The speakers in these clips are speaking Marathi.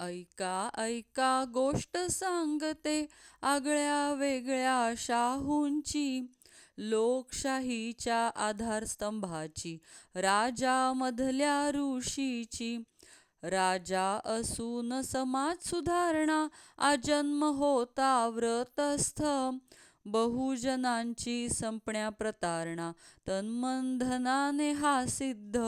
ऐका ऐका गोष्ट सांगते आगळ्या वेगळ्या शाहूंची. लोकशाहीच्या आधारस्तंभाची राजामधल्या ऋषीची. राजा असून समाज सुधारणा आजन्म होता व्रतस्थ. बहुजनांची संपण्या प्रतारणा तन्मनधनाने हा सिद्ध.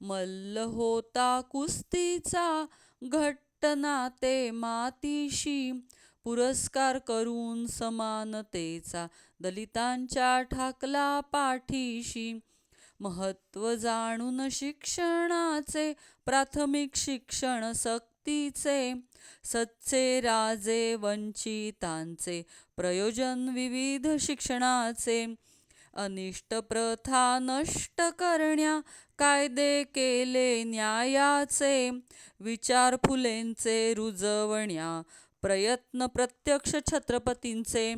मल्ल होता कुस्तीचा घटना ते मातीशी पुरस्कार करून समानतेचा दलितांच्या ठाकला पाठीशी. महत्त्व जाणून शिक्षणाचे प्राथमिक शिक्षण सक्तीचे सच्चे राजे वंचितांचे प्रयोजन विविध शिक्षणाचे अनिष्ट प्रथा नष्ट करण्या कायदे केले न्यायाचे विचार फुलेंचे रुजवण्या प्रयत्न प्रत्यक्ष छत्रपतींचे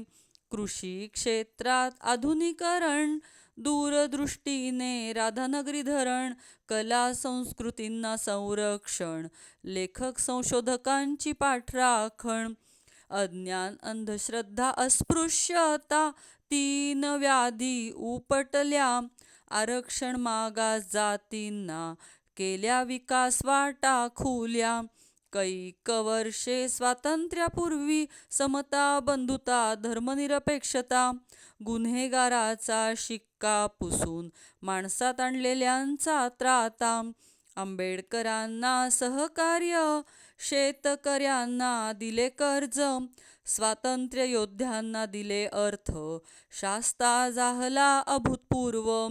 कृषी क्षेत्रात आधुनिकरण दूरदृष्टीने राधानगरी धरण कला संस्कृतींना संरक्षण लेखक संशोधकांची पाठराखण अज्ञान अंधश्रद्धा अस्पृश्यता तीन व्याधी उपटल्या. आरक्षण मागास जातींना केल्या विकास वाटा खुल्या. कैक वर्षे स्वातंत्र्यापूर्वी समता बंधुता धर्मनिरपेक्षता. गुन्हेगाराचा शिक्का पुसून माणसात आणलेल्यांचा त्राता. आंबेडकरांना सहकार्य शेतकऱ्यांना दिले कर्ज स्वातंत्र्य योद्ध्यांना दिले अर्थ शास्ता जाहला अभूतपूर्व.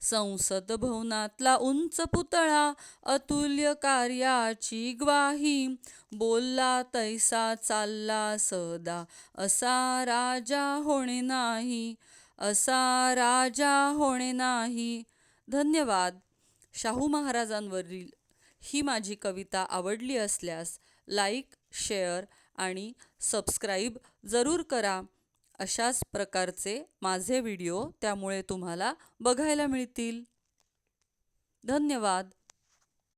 संसद भवनातला उंच पुतळा अतुल्य कार्याची ग्वाही बोलला तैसा चालला सदा असा राजा होणे नाही असा राजा होणे नाही. धन्यवाद. शाहू महाराजांवरील ही माझी कविता आवडली असल्यास लाईक शेअर आणि सबस्क्राईब जरूर करा. अशाच प्रकारचे माझे व्हिडिओ त्यामुळे तुम्हाला बघायला मिळतील. धन्यवाद.